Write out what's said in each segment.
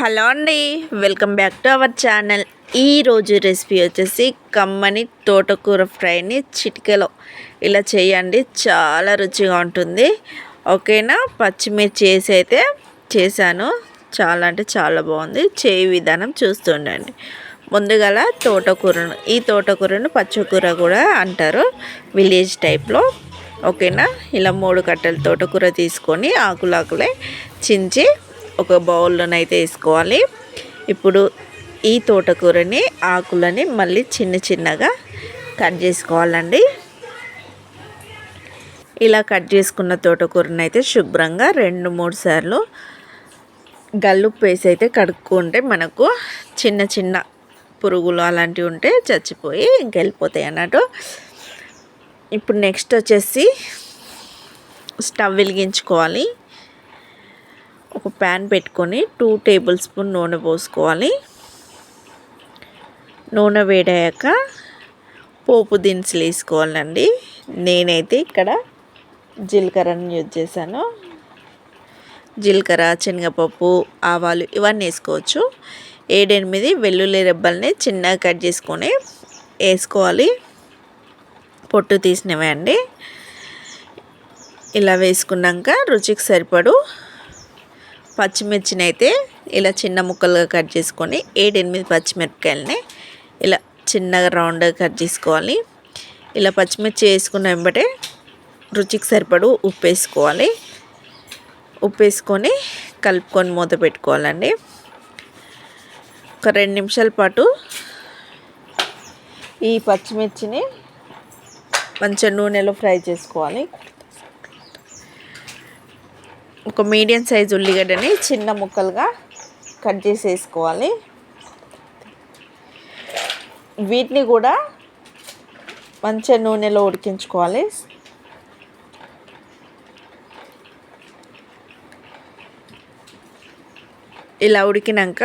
Hello అండి welcome back to our channel. ఈరోజు recipe వచ్చేసి కమ్మని తోటకూర ఫ్రైని చిటికలో. ఇలా చేయండి చాలా రుచిగా ఉంటుంది. ఓకేనా? పచ్చిమిర్చి వేసి అయితే చేశాను. చాలా అంటే చాలా బాగుంది. చేయి విధానం చూస్తుండండి. ముందుగల తోటకూరను ఈ తోటకూరను పచ్చకూర కూడా అంటారు విలేజ్ టైప్లో. ఓకేనా? ఇలా మూడు కట్టెల తోటకూర తీసుకొని ఆకులాకులే చించి ఒక బౌల్లోనైతే వేసుకోవాలి. ఇప్పుడు ఈ తోటకూరని ఆకులని మళ్ళీ చిన్న చిన్నగా కట్ చేసుకోవాలండి. ఇలా కట్ చేసుకున్న తోటకూరని అయితే శుభ్రంగా రెండు మూడు సార్లు గల్లుప్పు వేసి అయితే కడుక్కుంటే మనకు చిన్న చిన్న పురుగులు అలాంటివి ఉంటే చచ్చిపోయి ఇంకెళ్ళిపోతాయి అన్నట్టు. ఇప్పుడు నెక్స్ట్ వచ్చేసి స్టవ్ వెలిగించుకోవాలి. ఒక ప్యాన్ పెట్టుకొని టూ టేబుల్ స్పూన్ నూనె పోసుకోవాలి. నూనె వేడాక పోపు దినుసులు వేసుకోవాలండి. నేనైతే ఇక్కడ జీలకర్రను యూజ్ చేశాను. జీలకర్ర శనగపప్పు ఆవాలు ఇవన్నీ వేసుకోవచ్చు. ఏడెనిమిది వెల్లుల్లి రెబ్బల్ని చిన్నగా కట్ చేసుకొని వేసుకోవాలి. పొట్టు తీసినవే అండి. ఇలా వేసుకున్నాక రుచికి సరిపడు పచ్చిమిర్చిని అయితే ఇలా చిన్న ముక్కలుగా కట్ చేసుకొని ఏడెనిమిది పచ్చిమిరపకాయలని ఇలా చిన్నగా రౌండ్గా కట్ చేసుకోవాలి. ఇలా పచ్చిమిర్చి వేసుకున్న వెంబటే రుచికి సరిపడు ఉప్పు వేసుకోవాలి. ఉప్పు వేసుకొని కలుపుకొని మూత పెట్టుకోవాలండి. ఒక రెండు నిమిషాల పాటు ఈ పచ్చిమిర్చిని మంచిగా నూనెలో ఫ్రై చేసుకోవాలి. ఒక మీడియం సైజ్ ఉల్లిగడ్డని చిన్న ముక్కలుగా కట్ చేసేసుకోవాలి. వీటిని కూడా మంచిగా నూనెలో ఉడికించుకోవాలి. ఇలా ఉడికినాక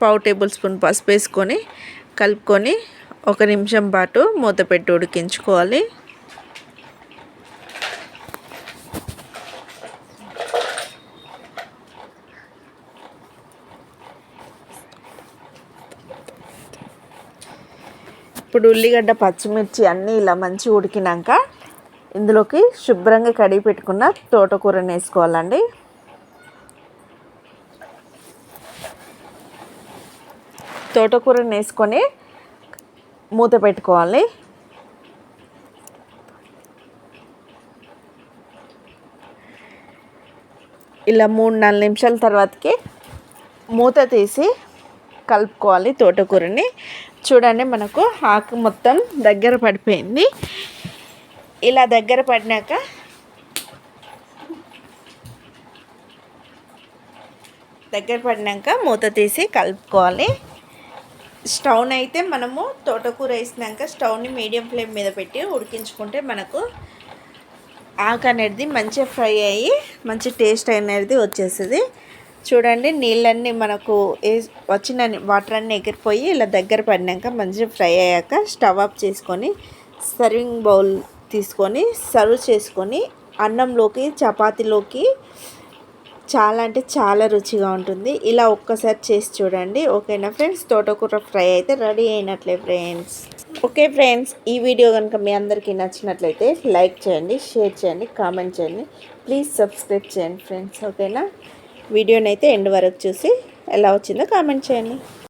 పావు టేబుల్ స్పూన్ పసుపు వేసుకొని కలుపుకొని ఒక నిమిషం పాటు మూత పెట్టి ఉడికించుకోవాలి. ఇప్పుడు ఉల్లిగడ్డ పచ్చిమిర్చి అన్నీ ఇలా మంచి ఉడికినాక ఇందులోకి శుభ్రంగా కడిగి పెట్టుకున్న తోటకూరని వేసుకోవాలండి. తోటకూరని వేసుకొని మూత పెట్టుకోవాలి. ఇలా మూడు నాలుగు నిమిషాల తర్వాతకి మూత తీసి కలుపుకోవాలి తోటకూరని. చూడండి మనకు ఆకు మొత్తం దగ్గర పడిపోయింది. ఇలా దగ్గర పడినాక దగ్గర పడినాక మూత తీసి కలుపుకోవాలి. స్టవ్ని అయితే మనము తోటకూర వేసినాక స్టవ్ని మీడియం ఫ్లేమ్ మీద పెట్టి ఉడికించుకుంటే మనకు ఆకు అనేది మంచిగా ఫ్రై అయ్యి మంచి టేస్ట్ అనేది వచ్చేస్తుంది. చూడండి నీళ్ళన్నీ మనకు వచ్చిన వాటర్ అన్నీ ఎగిరిపోయి ఇలా దగ్గర పడినాక మంచిగా ఫ్రై అయ్యాక స్టవ్ ఆఫ్ చేసుకొని సర్వింగ్ బౌల్ తీసుకొని సర్వ్ చేసుకొని అన్నంలోకి చపాతీలోకి చాలా అంటే చాలా రుచిగా ఉంటుంది. ఇలా ఒక్కసారి చేసి చూడండి. ఓకేనా ఫ్రెండ్స్? తోటకూర ఫ్రై అయితే రెడీ అయినట్లే ఫ్రెండ్స్. ఓకే ఫ్రెండ్స్ ఈ వీడియో కనుక మీ అందరికీ నచ్చినట్లయితే లైక్ చేయండి షేర్ చేయండి కామెంట్ చేయండి. ప్లీజ్ సబ్స్క్రైబ్ చేయండి ఫ్రెండ్స్. ఓకేనా? వీడియోని అయితే ఎండ్ వరకు చూసి ఎలా వచ్చిందో కామెంట్ చేయండి.